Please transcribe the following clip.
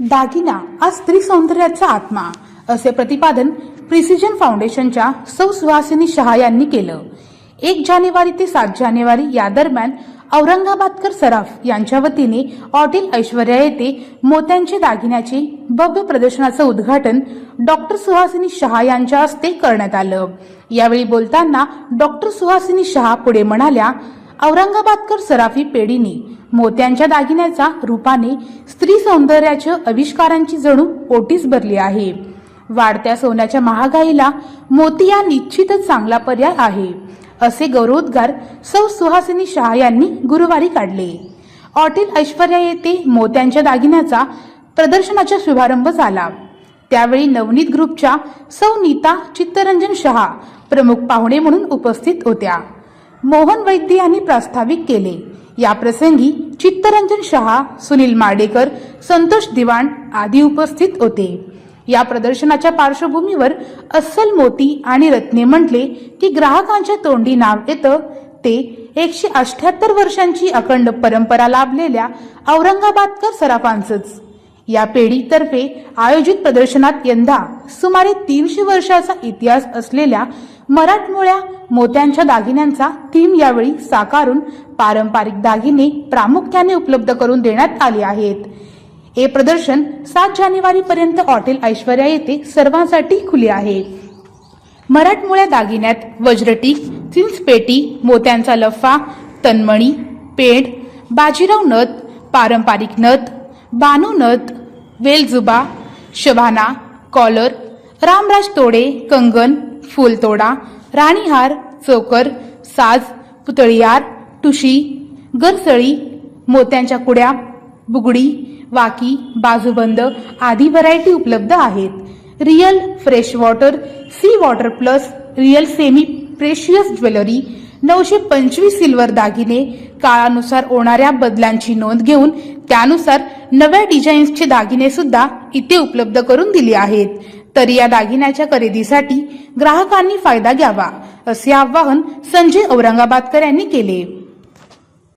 दागिना आज स्त्री सौंदर्याचा आत्मा असे प्रतिपादन प्रिसिजन फाउंडेशनच्या सौ सुहासिनी शहा यांनी केलं. एक जानेवारी ते सात जानेवारी या दरम्यान औरंगाबादकर सराफ यांच्या वतीने हॉटेल ऐश्वर्या येथे मोत्यांचे दागिन्याचे भव्य प्रदर्शनाचं उद्घाटन डॉक्टर सुहासिनी शहा यांच्या हस्ते करण्यात आलं. यावेळी बोलताना डॉक्टर सुहासिनी शहा पुढे म्हणाल्या औरंगाबादकर सराफी पेढीने मोत्यांच्या दागिन्याचा रूपाने स्त्री सौंदर्याच्या आविष्कारांची जणू ओटीस भरली आहे. वाढत्या सोन्याच्या महागाईला मोती हा निश्चितच चांगला पर्याय आहे असे गौरवोद्गार सौ सुहासिनी शहा यांनी गुरुवारी काढले. हॉटेल ऐश्वर्या येथे मोत्यांच्या दागिन्याचा प्रदर्शनाचा शुभारंभ झाला. त्यावेळी नवनीत ग्रुपच्या सौ नीता चित्तरंजन शहा प्रमुख पाहुणे म्हणून उपस्थित होत्या. मोहन वैद्य यांनी प्रास्ताविक केले. या प्रसंगी चित्तरंजन शहा सुनील माडेकर संतोष दिवाण आदी उपस्थित होते. या प्रदर्शनाच्या पार्श्वभूमीवर अस्सल मोती आणि रत्ने म्हटले की ग्राहकांच्या तोंडी नाव येतं. ते एकशे अठ्याहत्तर वर्षांची अखंड परंपरा लाभलेल्या औरंगाबादकर सराफांचंच. या पेढीतर्फे आयोजित प्रदर्शनात यंदा सुमारे तीनशे वर्षाचा इतिहास असलेल्या मराठमोळ्या मोत्यांच्या दागिन्यांचा थीम यावेळी साकारून पारंपरिक दागिने प्रामुख्याने उपलब्ध करून देण्यात आले आहेत. हे प्रदर्शन सात जानेवारी पर्यंत हॉटेल ऐश्वर्या येथे सर्वांसाठी खुले आहे. मराठमोळ्या दागिन्यात वज्रटी चिंचपेटी मोत्यांचा लफा तन्मणी पेंड बाजीराव नथ पारंपरिक नथ बानू नथ वेलजुबा शबाना कॉलर रामराज तोडे कंगन फुलतोडा राणीहार चोकर साज पुतळीहार टुशी गरसळी मोत्यांच्या कुड्या बुगडी वाकी बाजूबंद आदी व्हरायटी उपलब्ध आहेत. Real fresh water sea water plus real semi precious jewellery नऊशे पंचवीस सिल्वर दागिने काळानुसार होणाऱ्या बदलांची नोंद घेऊन त्यानुसार नव्या डिझाईन्सचे दागिने सुद्धा इथे उपलब्ध करून दिले आहेत. तरी या दागिन्याच्या खरेदीसाठी ग्राहकांनी फायदा घ्यावा असे आवाहन संजय औरंगाबादकर यांनी केले.